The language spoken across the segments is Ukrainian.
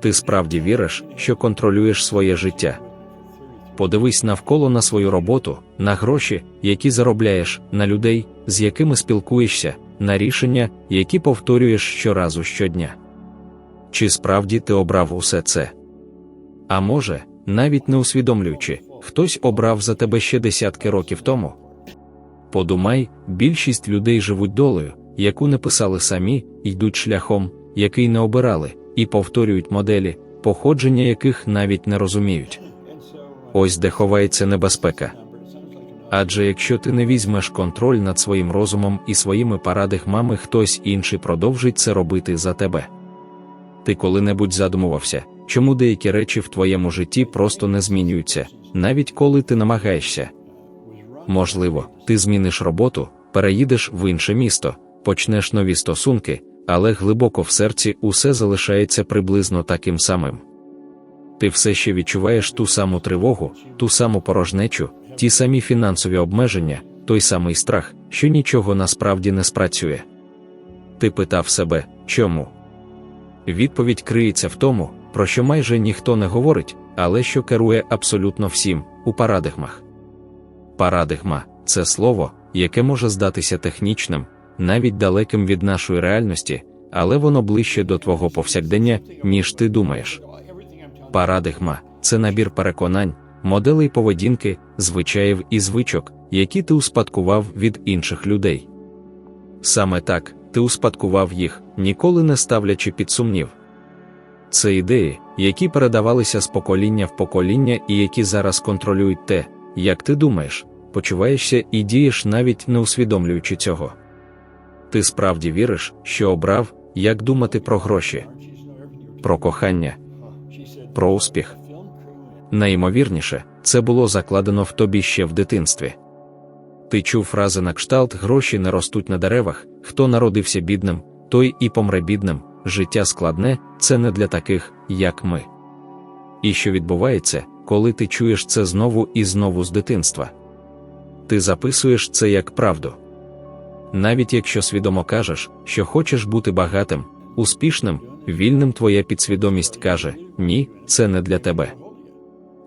ти справді віриш, що контролюєш своє життя. Подивись навколо на свою роботу, на гроші, які заробляєш, на людей, з якими спілкуєшся, на рішення, які повторюєш щоразу щодня. Чи справді ти обрав усе це? А може, навіть не усвідомлюючи, хтось обрав за тебе ще десятки років тому. Подумай, більшість людей живуть долею, яку не писали самі, йдуть шляхом, який не обирали, і повторюють моделі, походження яких навіть не розуміють. Ось де ховається небезпека. Адже якщо ти не візьмеш контроль над своїм розумом і своїми парадигмами, хтось інший продовжить це робити за тебе. Ти коли-небудь задумувався, чому деякі речі в твоєму житті просто не змінюються, навіть коли ти намагаєшся. Можливо, ти зміниш роботу, переїдеш в інше місто, почнеш нові стосунки, але глибоко в серці усе залишається приблизно таким самим. Ти все ще відчуваєш ту саму тривогу, ту саму порожнечу, ті самі фінансові обмеження, той самий страх, що нічого насправді не спрацює. Ти питав себе, чому? Відповідь криється в тому, про що майже ніхто не говорить, але що керує абсолютно всім у парадигмах. Парадигма це слово, яке може здатися технічним, навіть далеким від нашої реальності, але воно ближче до твого повсякдення, ніж ти думаєш. Парадигма це набір переконань, моделей поведінки, звичаїв і звичок, які ти успадкував від інших людей. Саме так ти успадкував їх, ніколи не ставлячи під сумнів. Це ідеї, які передавалися з покоління в покоління і які зараз контролюють те, як ти думаєш, почуваєшся і дієш навіть не усвідомлюючи цього. Ти справді віриш, що обрав, як думати про гроші, про кохання, про успіх. Найімовірніше, це було закладено в тобі ще в дитинстві. Ти чув фрази на кшталт гроші не ростуть на деревах, хто народився бідним, той і помре бідним, життя складне, це не для таких, як ми. І що відбувається, коли ти чуєш це знову і знову з дитинства? Ти записуєш це як правду. Навіть якщо свідомо кажеш, що хочеш бути багатим, успішним, вільним, твоя підсвідомість каже: ні, це не для тебе.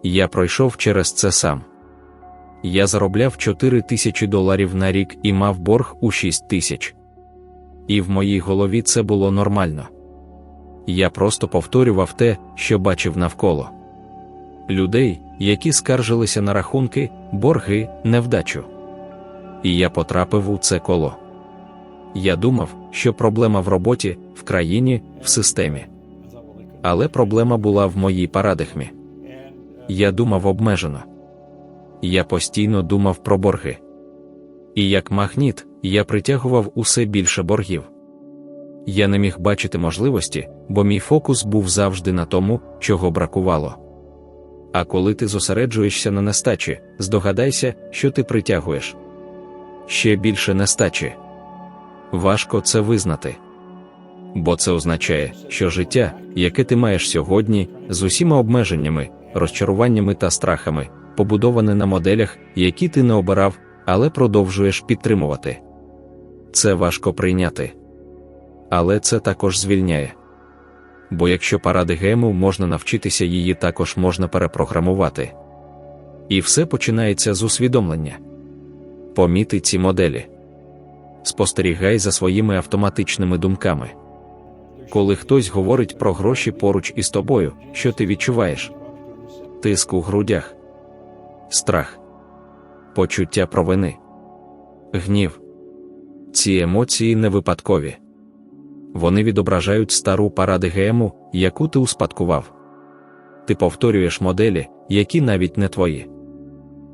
Я пройшов через це сам. Я заробляв 4 тисячі доларів на рік і мав борг у 6 тисяч. І в моїй голові це було нормально. Я просто повторював те, що бачив навколо людей, які скаржилися на рахунки, борги, невдачу. І я потрапив у це коло. Я думав, що проблема в роботі, в країні, в системі. Але проблема була в моїй парадигмі. Я думав обмежено. Я постійно думав про борги. І як магніт, я притягував усе більше боргів. Я не міг бачити можливості, бо мій фокус був завжди на тому, чого бракувало. А коли ти зосереджуєшся на нестачі, здогадайся, що ти притягуєш ще більше нестачі. Важко це визнати. Бо це означає, що життя, яке ти маєш сьогодні, з усіма обмеженнями, розчаруваннями та страхами, побудоване на моделях, які ти не обирав, але продовжуєш підтримувати. Це важко прийняти. Але це також звільняє. Бо якщо парадигему можна навчитися, її також можна перепрограмувати. І все починається з усвідомлення. Поміти ці моделі. Спостерігай за своїми автоматичними думками. Коли хтось говорить про гроші поруч із тобою, що ти відчуваєш? Тиск у грудях, страх, почуття провини, гнів. Ці емоції не випадкові. Вони відображають стару парадигему, яку ти успадкував. Ти повторюєш моделі, які навіть не твої.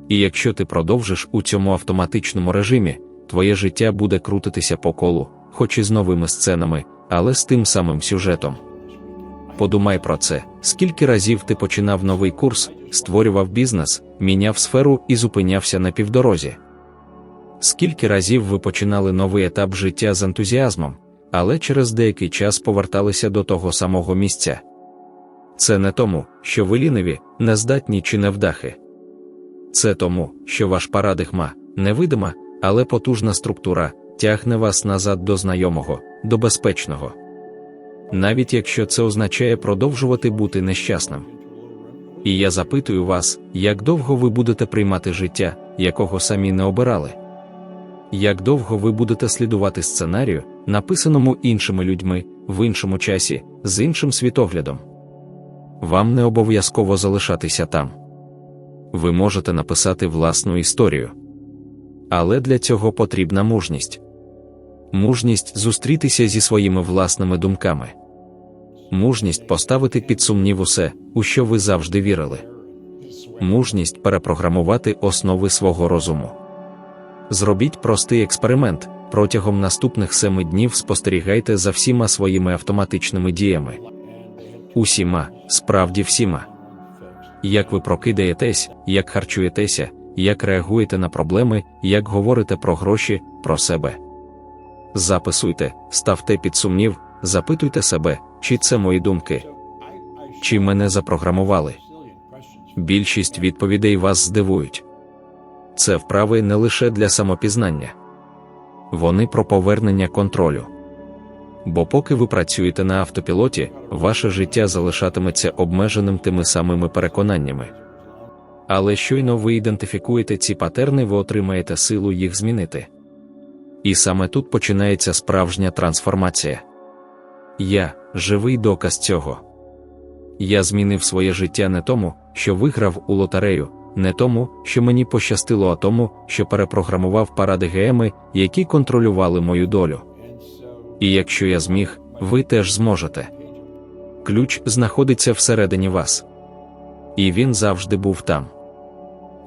І якщо ти продовжиш у цьому автоматичному режимі, твоє життя буде крутитися по колу, хоч і з новими сценами, але з тим самим сюжетом. Подумай про це, скільки разів ти починав новий курс, створював бізнес, міняв сферу і зупинявся на півдорозі. Скільки разів ви починали новий етап життя з ентузіазмом, але через деякий час поверталися до того самого місця. Це не тому, що ви ліниві, нездатні чи невдахи. Це тому, що ваш парадигма невидима, але потужна структура тягне вас назад до знайомого, до безпечного. навіть якщо це означає продовжувати бути нещасним. І я запитую вас, як довго ви будете приймати життя, якого самі не обирали? Як довго ви будете слідувати сценарію, написаному іншими людьми, в іншому часі, з іншим світоглядом? Вам не обов'язково залишатися там. Ви можете написати власну історію. Але для цього потрібна мужність. Мужність зустрітися зі своїми власними думками. Мужність поставити під сумнів усе, у що ви завжди вірили. Мужність перепрограмувати основи свого розуму. Зробіть простий експеримент. Протягом наступних семи днів спостерігайте за всіма своїми автоматичними діями. Усіма, справді всіма. Як ви прокидаєтесь, як харчуєтеся, як реагуєте на проблеми, як говорите про гроші, про себе. Записуйте, ставте під сумнів, запитуйте себе, чи це мої думки, чи мене запрограмували. Більшість відповідей вас здивують. Це вправи не лише для самопізнання, вони про повернення контролю. Бо поки ви працюєте на автопілоті, ваше життя залишатиметься обмеженим тими самими переконаннями. Але щойно ви ідентифікуєте ці патерни, ви отримаєте силу їх змінити. І саме тут починається справжня трансформація. Я живий доказ цього. Я змінив своє життя не тому, що виграв у лотерею, не тому, що мені пощастило, а тому, що перепрограмував паради ГМи, які контролювали мою долю. І якщо я зміг, ви теж зможете. Ключ знаходиться всередині вас. І він завжди був там.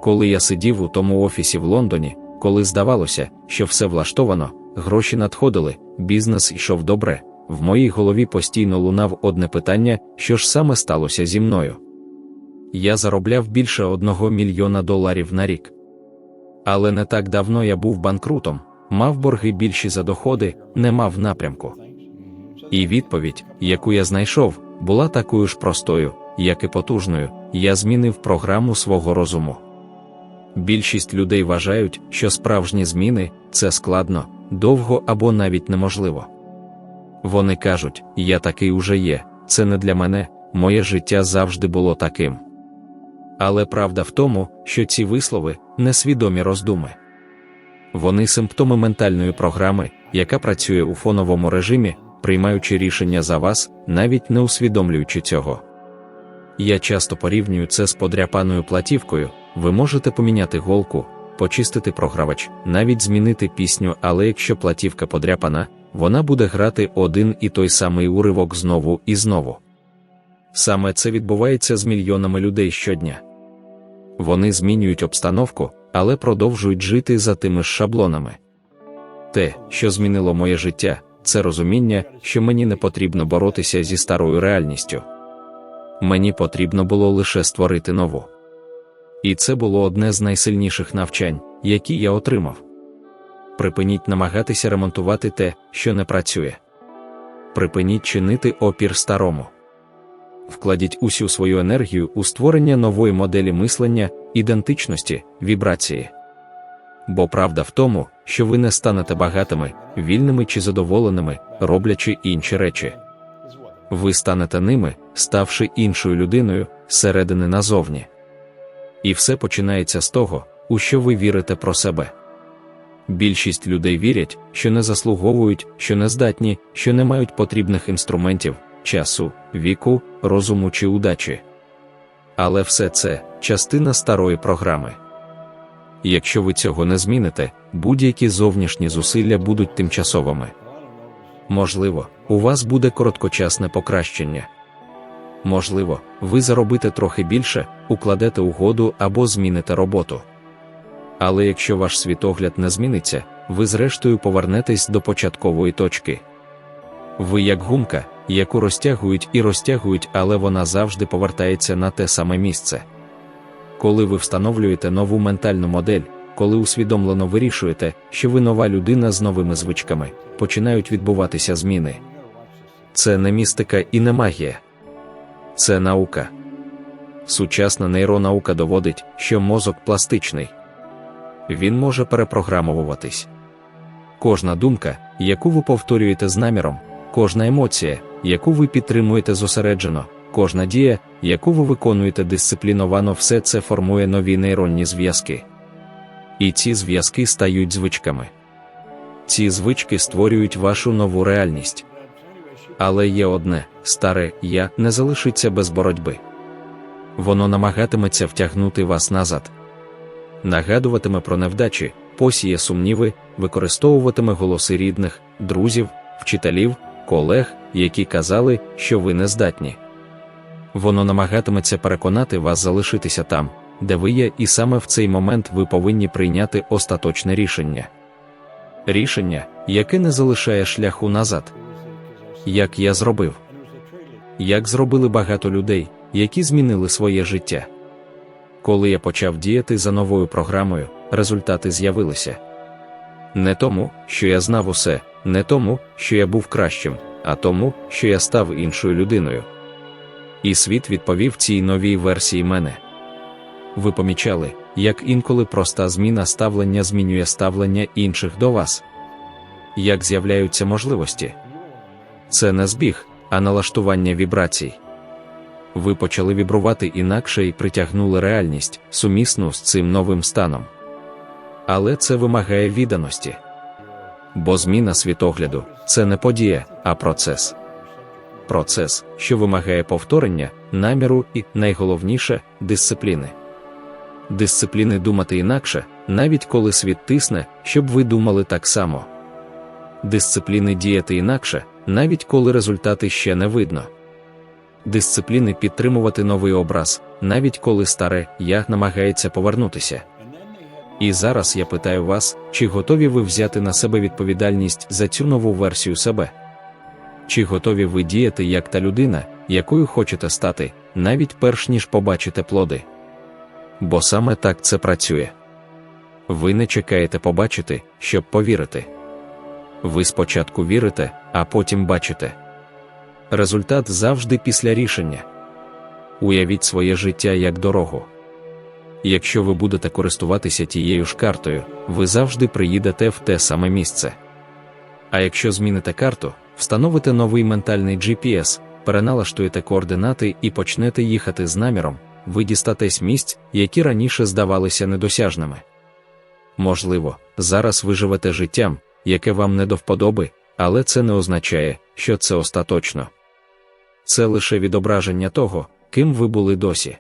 Коли я сидів у тому офісі в Лондоні, коли здавалося, що все влаштовано, гроші надходили, бізнес йшов добре, в моїй голові постійно лунав одне питання, що ж саме сталося зі мною. Я заробляв більше одного мільйона доларів на рік. Але не так давно я був банкрутом, мав борги більші за доходи, не мав напрямку. І відповідь, яку я знайшов, була такою ж простою, як і потужною, я змінив програму свого розуму. Більшість людей вважають, що справжні зміни це складно, довго або навіть неможливо. Вони кажуть, я такий уже є, це не для мене, моє життя завжди було таким. Але правда в тому, що ці вислови несвідомі роздуми. Вони симптоми ментальної програми, яка працює у фоновому режимі, приймаючи рішення за вас, навіть не усвідомлюючи цього. Я часто порівнюю це з подряпаною платівкою, ви можете поміняти голку, почистити програвач, навіть змінити пісню, але якщо платівка подряпана, вона буде грати один і той самий уривок знову і знову. Саме це відбувається з мільйонами людей щодня. Вони змінюють обстановку, але продовжують жити за тими ж шаблонами. Те, що змінило моє життя, це розуміння, що мені не потрібно боротися зі старою реальністю. Мені потрібно було лише створити нову. І це було одне з найсильніших навчань, які я отримав. Припиніть намагатися ремонтувати те, що не працює. Припиніть чинити опір старому. Вкладіть усю свою енергію у створення нової моделі мислення, ідентичності, вібрації. Бо правда в тому, що ви не станете багатими, вільними чи задоволеними, роблячи інші речі. Ви станете ними, ставши іншою людиною зсередини назовні. І все починається з того, у що ви вірите про себе. Більшість людей вірять, що не заслуговують, що не здатні, що не мають потрібних інструментів, часу, віку, розуму чи удачі. Але все це частина старої програми. Якщо ви цього не зміните, будь-які зовнішні зусилля будуть тимчасовими. Можливо, у вас буде короткочасне покращення. Можливо, ви заробите трохи більше, укладете угоду або зміните роботу. Але якщо ваш світогляд не зміниться, ви зрештою повернетесь до початкової точки. Ви як гумка, яку розтягують і розтягують, але вона завжди повертається на те саме місце. Коли ви встановлюєте нову ментальну модель, коли усвідомлено вирішуєте, що ви нова людина з новими звичками, починають відбуватися зміни. Це не містика і не магія, це наука. Сучасна нейронаука доводить, що мозок пластичний, він може перепрограмовуватись. Кожна думка, яку ви повторюєте з наміром, кожна емоція, яку ви підтримуєте зосереджено, кожна дія, яку ви виконуєте дисципліновано, все це формує нові нейронні зв'язки. І ці зв'язки стають звичками. Ці звички створюють вашу нову реальність. Але є одне старе я не залишиться без боротьби. Воно намагатиметься втягнути вас назад, нагадуватиме про невдачі, посіє сумніви, використовуватиме голоси рідних, друзів, вчителів, колег, які казали, що ви не здатні. Воно намагатиметься переконати вас залишитися там, де ви є, і саме в цей момент ви повинні прийняти остаточне рішення. Рішення, яке не залишає шляху назад. Як я зробив, як зробили багато людей, які змінили своє життя. Коли я почав діяти за новою програмою, результати з'явилися. Не тому, що я знав усе, не тому, що я був кращим, а тому, що я став іншою людиною. І світ відповів цій новій версії мене. Ви помічали, як інколи проста зміна ставлення змінює ставлення інших до вас. Як з'являються можливості? Це не збіг, а налаштування вібрацій. Ви почали вібрувати інакше і притягнули реальність, сумісну з цим новим станом. Але це вимагає відданості. Бо зміна світогляду це не подія, а процес. Процес, що вимагає повторення, наміру і, найголовніше, дисципліни. Дисципліни думати інакше, навіть коли світ тисне, щоб ви думали так само. Дисципліни діяти інакше, навіть коли результати ще не видно. Дисципліни підтримувати новий образ, навіть коли старе я намагається повернутися. І зараз я питаю вас, чи готові ви взяти на себе відповідальність за цю нову версію себе? Чи готові ви діяти як та людина, якою хочете стати, навіть перш ніж побачите плоди? Бо саме так це працює. Ви не чекаєте побачити, щоб повірити. Ви спочатку вірите, а потім бачите. Результат завжди після рішення. Уявіть своє життя як дорогу. Якщо ви будете користуватися тією ж картою, ви завжди приїдете в те саме місце. А якщо зміните карту, встановите новий ментальний GPS, переналаштуєте координати і почнете їхати з наміром, ви дістатесь місць, які раніше здавалися недосяжними. Можливо, зараз ви живете життям, яке вам не до вподоби, але це не означає, що це остаточно. Це лише відображення того, ким ви були досі.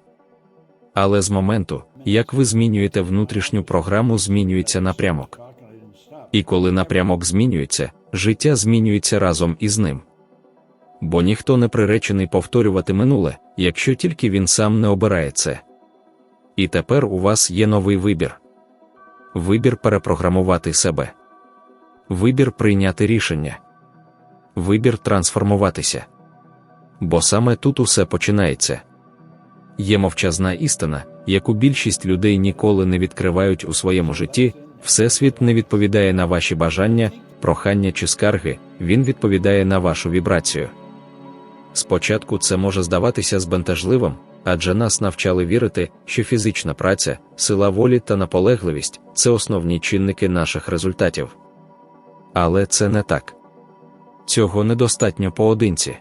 Але з моменту, як ви змінюєте внутрішню програму, змінюється напрямок. І коли напрямок змінюється, життя змінюється разом із ним. Бо ніхто не приречений повторювати минуле, якщо тільки він сам не обирає це. І тепер у вас є новий вибір вибір перепрограмувати себе, вибір прийняти рішення, вибір трансформуватися. Бо саме тут усе починається. Є мовчазна істина, яку більшість людей ніколи не відкривають у своєму житті, Всесвіт не відповідає на ваші бажання, прохання чи скарги, він відповідає на вашу вібрацію. Спочатку це може здаватися збентежливим, адже нас навчали вірити, що фізична праця, сила волі та наполегливість це основні чинники наших результатів. Але це не так. Цього недостатньо поодинці.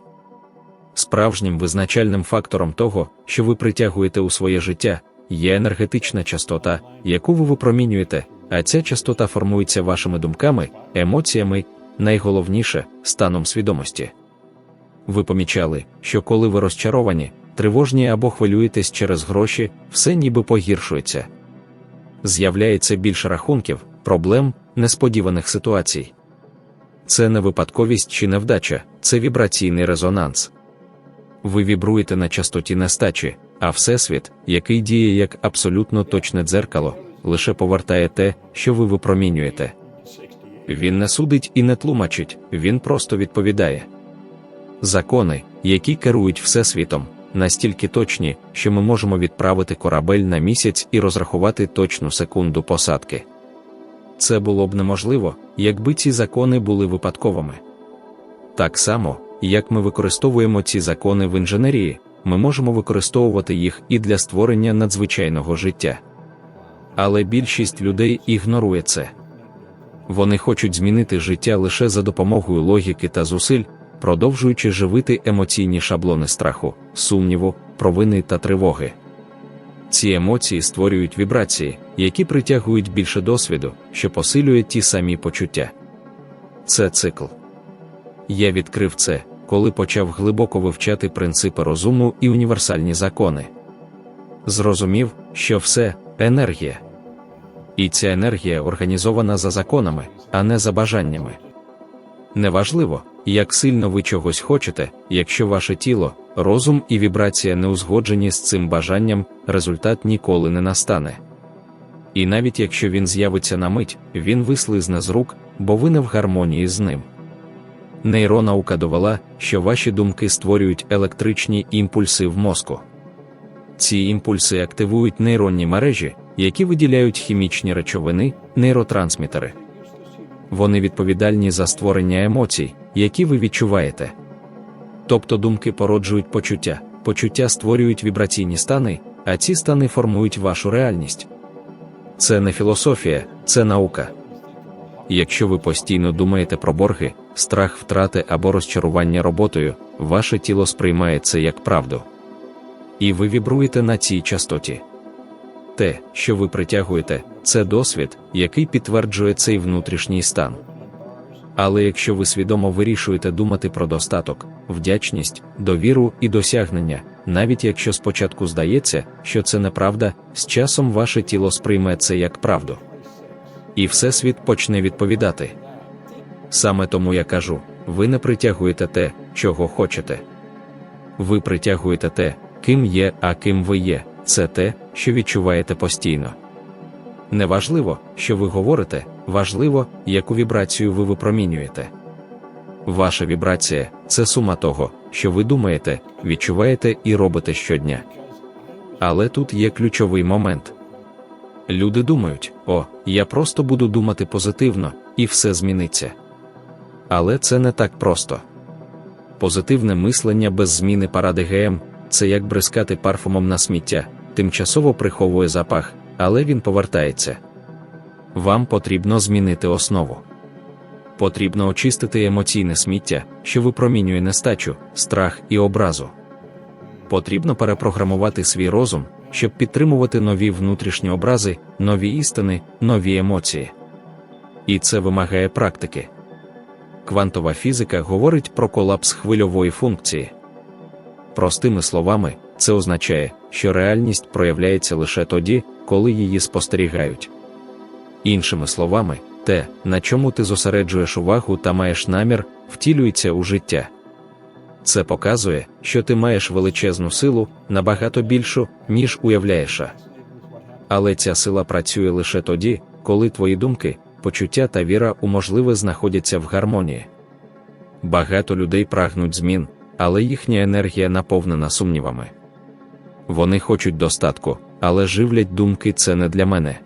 Справжнім визначальним фактором того, що ви притягуєте у своє життя, є енергетична частота, яку ви випромінюєте, а ця частота формується вашими думками, емоціями, найголовніше станом свідомості. Ви помічали, що коли ви розчаровані, тривожні або хвилюєтесь через гроші, все ніби погіршується. З'являється більше рахунків, проблем, несподіваних ситуацій. Це не випадковість чи невдача, це вібраційний резонанс. Ви вібруєте на частоті нестачі, а Всесвіт, який діє як абсолютно точне дзеркало, лише повертає те, що ви випромінюєте. Він не судить і не тлумачить, він просто відповідає. Закони, які керують Всесвітом, настільки точні, що ми можемо відправити корабель на місяць і розрахувати точну секунду посадки. Це було б неможливо, якби ці закони були випадковими. Так само, як ми використовуємо ці закони в інженерії, ми можемо використовувати їх і для створення надзвичайного життя. Але більшість людей ігнорує це. Вони хочуть змінити життя лише за допомогою логіки та зусиль, продовжуючи живити емоційні шаблони страху, сумніву, провини та тривоги. Ці емоції створюють вібрації, які притягують більше досвіду, що посилює ті самі почуття. Це цикл. Я відкрив це, коли почав глибоко вивчати принципи розуму і універсальні закони. Зрозумів, що все енергія. І ця енергія організована за законами, а не за бажаннями. Неважливо, як сильно ви чогось хочете, якщо ваше тіло, розум і вібрація не узгоджені з цим бажанням, результат ніколи не настане. І навіть якщо він з'явиться на мить, він вислизне з рук, бо ви не в гармонії з ним. Нейронаука довела, що ваші думки створюють електричні імпульси в мозку. Ці імпульси активують нейронні мережі, які виділяють хімічні речовини, нейротрансмітери. Вони відповідальні за створення емоцій, які ви відчуваєте. Тобто думки породжують почуття, почуття створюють вібраційні стани, а ці стани формують вашу реальність. Це не філософія, це наука. Якщо ви постійно думаєте про борги, страх втрати або розчарування роботою, ваше тіло сприймає це як правду. І ви вібруєте на цій частоті. Те, що ви притягуєте, це досвід, який підтверджує цей внутрішній стан. Але якщо ви свідомо вирішуєте думати про достаток, вдячність, довіру і досягнення, навіть якщо спочатку здається, що це неправда, з часом ваше тіло сприйме це як правду. І Всесвіт почне відповідати. Саме тому я кажу: ви не притягуєте те, чого хочете. Ви притягуєте те, ким є, а ким ви є, це те, що відчуваєте постійно. Неважливо, що ви говорите, важливо, яку вібрацію ви випромінюєте. Ваша вібрація це сума того, що ви думаєте, відчуваєте і робите щодня. Але тут є ключовий момент. Люди думають, о, я просто буду думати позитивно, і все зміниться. Але це не так просто. Позитивне мислення без зміни паради ГМ це як бризкати парфумом на сміття, тимчасово приховує запах, але він повертається. Вам потрібно змінити основу. Потрібно очистити емоційне сміття, що випромінює нестачу, страх і образу. Потрібно перепрограмувати свій розум, щоб підтримувати нові внутрішні образи, нові істини, нові емоції. І це вимагає практики. Квантова фізика говорить про колапс хвильової функції. Простими словами, це означає, що реальність проявляється лише тоді, коли її спостерігають. Іншими словами, те, на чому ти зосереджуєш увагу та маєш намір, втілюється у життя. Це показує, що ти маєш величезну силу набагато більшу, ніж уявляєш. Але ця сила працює лише тоді, коли твої думки, почуття та віра у можливе знаходяться в гармонії. Багато людей прагнуть змін, але їхня енергія наповнена сумнівами. Вони хочуть достатку, але живлять думки це не для мене.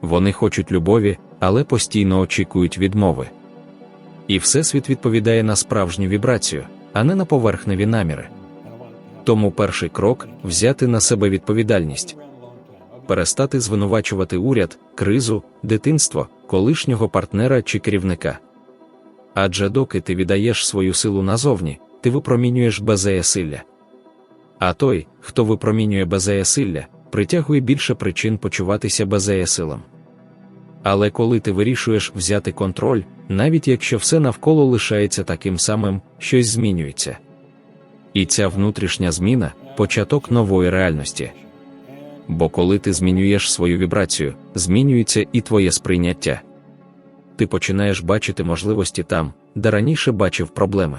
Вони хочуть любові, але постійно очікують відмови. І Всесвіт відповідає на справжню вібрацію, а не на поверхневі наміри. Тому перший крок взяти на себе відповідальність, перестати звинувачувати уряд, кризу, дитинство, колишнього партнера чи керівника. Адже доки ти віддаєш свою силу назовні, ти випромінюєш беззаясилля. А той, хто випромінює беззаясилля, притягує більше причин почуватися беззаясилом. Але коли ти вирішуєш взяти контроль, навіть якщо все навколо лишається таким самим, щось змінюється. І ця внутрішня зміна початок нової реальності. Бо коли ти змінюєш свою вібрацію, змінюється і твоє сприйняття. Ти починаєш бачити можливості там, де раніше бачив проблеми.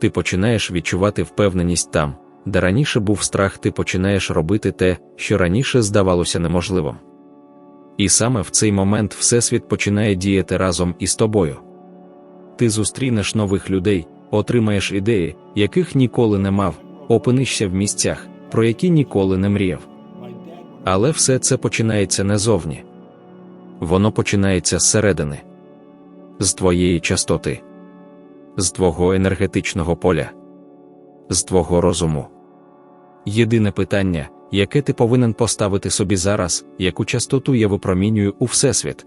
Ти починаєш відчувати впевненість там, де раніше був страх, ти починаєш робити те, що раніше здавалося неможливим. І саме в цей момент Всесвіт починає діяти разом із тобою. Ти зустрінеш нових людей, отримаєш ідеї, яких ніколи не мав, опинишся в місцях, про які ніколи не мріяв. Але все це починається не зовні. Воно починається зсередини, з твоєї частоти, з твого енергетичного поля, з твого розуму. Єдине питання, яке ти повинен поставити собі зараз, яку частоту я випромінюю у Всесвіт.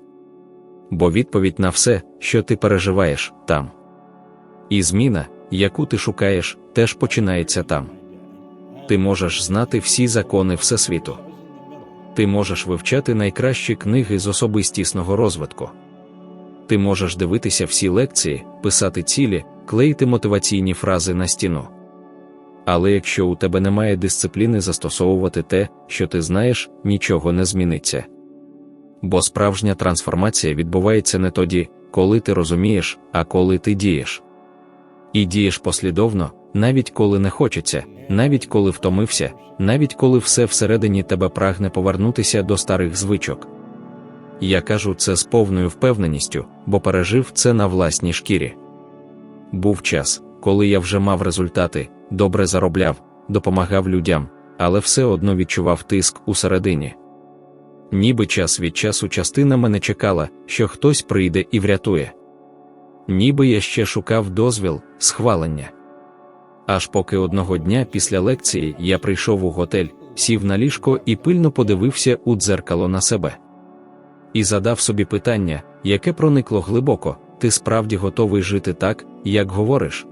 Бо відповідь на все, що ти переживаєш там. І зміна, яку ти шукаєш, теж починається там. Ти можеш знати всі закони Всесвіту. Ти можеш вивчати найкращі книги з особистісного розвитку. Ти можеш дивитися всі лекції, писати цілі, клеїти мотиваційні фрази на стіну. Але якщо у тебе немає дисципліни застосовувати те, що ти знаєш, нічого не зміниться. Бо справжня трансформація відбувається не тоді, коли ти розумієш, а коли ти дієш. І дієш послідовно, навіть коли не хочеться, навіть коли втомився, навіть коли все всередині тебе прагне повернутися до старих звичок. Я кажу це з повною впевненістю, бо пережив це на власній шкірі. Був час, коли я вже мав результати, добре заробляв, допомагав людям, але все одно відчував тиск усередині. Ніби час від часу частина мене чекала, що хтось прийде і врятує. Ніби я ще шукав дозвіл, схвалення. Аж поки одного дня після лекції я прийшов у готель, сів на ліжко і пильно подивився у дзеркало на себе. І задав собі питання, яке проникло глибоко: ти справді готовий жити так, як говориш?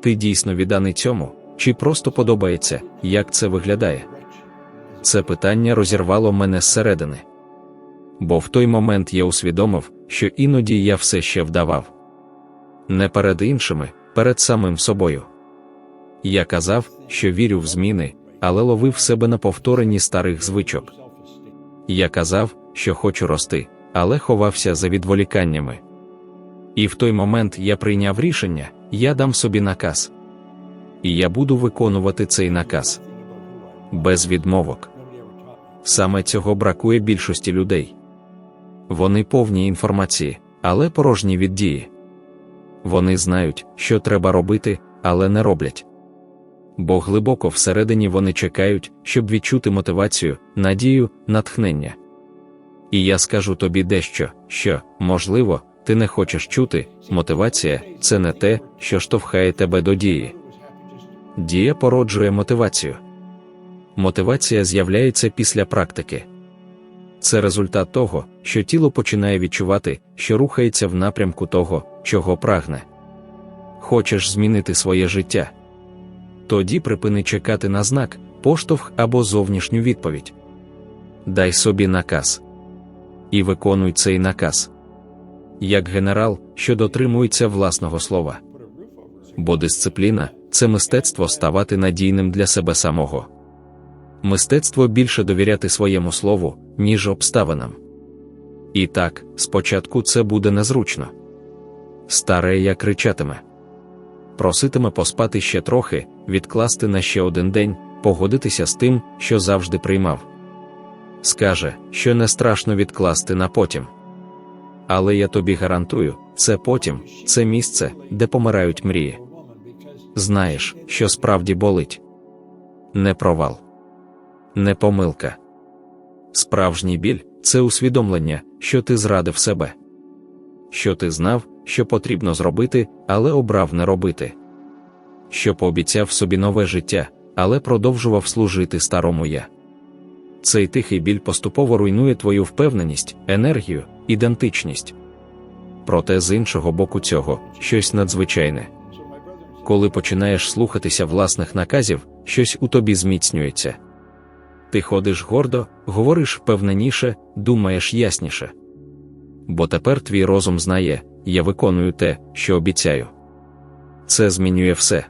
Ти дійсно відданий цьому, чи просто подобається, як це виглядає? Це питання розірвало мене зсередини. Бо в той момент я усвідомив, що іноді я все ще вдавав. Не перед іншими, перед самим собою. Я казав, що вірю в зміни, але ловив себе на повторенні старих звичок. Я казав, що хочу рости, але ховався за відволіканнями. І в той момент я прийняв рішення, я дам собі наказ. І я буду виконувати цей наказ без відмовок. Саме цього бракує більшості людей. Вони повні інформації, але порожні від дії. Вони знають, що треба робити, але не роблять. Бо глибоко всередині вони чекають, щоб відчути мотивацію, надію, натхнення. І я скажу тобі дещо, що, можливо, ти не хочеш чути, мотивація це не те, що штовхає тебе до дії. Дія породжує мотивацію. Мотивація з'являється після практики. Це результат того, що тіло починає відчувати, що рухається в напрямку того, чого прагне. Хочеш змінити своє життя. Тоді припини чекати на знак, поштовх або зовнішню відповідь. Дай собі наказ. І виконуй цей наказ. Як генерал, що дотримується власного слова. Бо дисципліна це мистецтво ставати надійним для себе самого. Мистецтво більше довіряти своєму слову, ніж обставинам. І так, спочатку це буде незручно. Старе я кричатиме, проситиме поспати ще трохи, відкласти на ще один день, погодитися з тим, що завжди приймав. Скаже, що не страшно відкласти на потім. Але я тобі гарантую, це потім, це місце, де помирають мрії. Знаєш, що справді болить. Не провал, не помилка. Справжній біль це усвідомлення, що ти зрадив себе, що ти знав, що потрібно зробити, але обрав не робити, що пообіцяв собі нове життя, але продовжував служити старому я. Цей тихий біль поступово руйнує твою впевненість, енергію, ідентичність. Проте з іншого боку цього щось надзвичайне. Коли починаєш слухатися власних наказів, щось у тобі зміцнюється. Ти ходиш гордо, говориш впевненіше, думаєш ясніше. Бо тепер твій розум знає, я виконую те, що обіцяю. Це змінює все.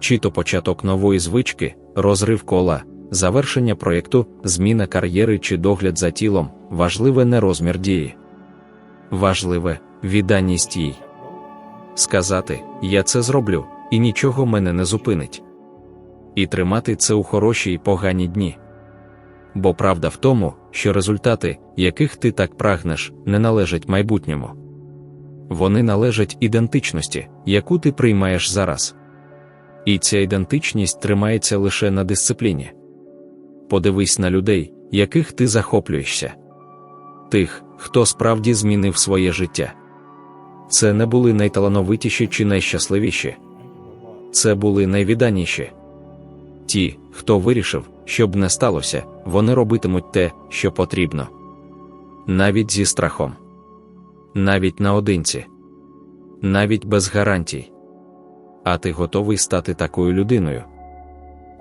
Чи то початок нової звички, розрив кола, завершення проєкту, зміна кар'єри чи догляд за тілом, важливе не розмір дії. Важливе відданість їй. Сказати, я це зроблю, і нічого мене не зупинить. І тримати це у хороші й погані дні. Бо правда в тому, що результати, яких ти так прагнеш, не належать майбутньому. Вони належать ідентичності, яку ти приймаєш зараз. І ця ідентичність тримається лише на дисципліні. Подивись на людей, яких ти захоплюєшся. Тих, хто справді змінив своє життя. Це не були найталановитіші чи найщасливіші. Це були найвіданіші. Ті, хто вирішив, щоб не сталося, вони робитимуть те, що потрібно. Навіть зі страхом. Навіть наодинці. навіть без гарантій. А ти готовий стати такою людиною?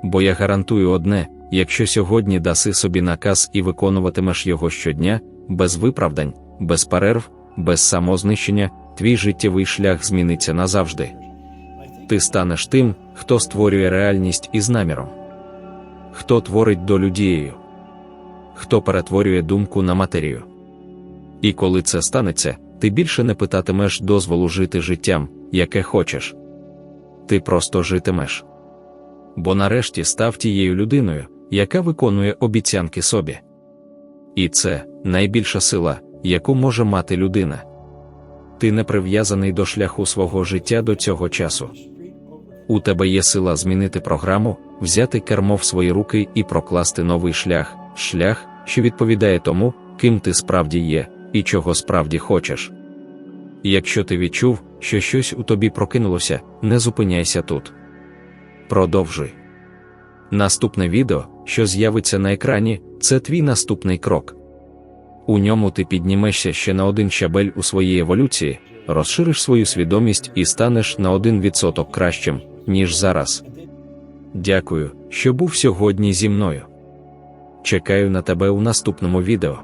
Бо я гарантую одне: якщо сьогодні даси собі наказ і виконуватимеш його щодня, без виправдань, без перерв, без самознищення, твій життєвий шлях зміниться назавжди. Ти станеш тим, хто створює реальність із наміром, хто творить долю дією, хто перетворює думку на матерію. І коли це станеться, ти більше не питатимеш дозволу жити життям, яке хочеш. Ти просто житимеш. Бо нарешті став тією людиною, яка виконує обіцянки собі. І це найбільша сила, яку може мати людина. Ти не прив'язаний до шляху свого життя до цього часу. У тебе є сила змінити програму, взяти кермо в свої руки і прокласти новий шлях, шлях, що відповідає тому, ким ти справді є, і чого справді хочеш. Якщо ти відчув, що щось у тобі прокинулося, не зупиняйся тут. Продовжуй. Наступне відео, що з'явиться на екрані, це твій наступний крок. У ньому ти піднімешся ще на один щабель у своїй еволюції, розшириш свою свідомість і станеш на один відсоток кращим, ніж зараз. Дякую, що був сьогодні зі мною. Чекаю на тебе у наступному відео.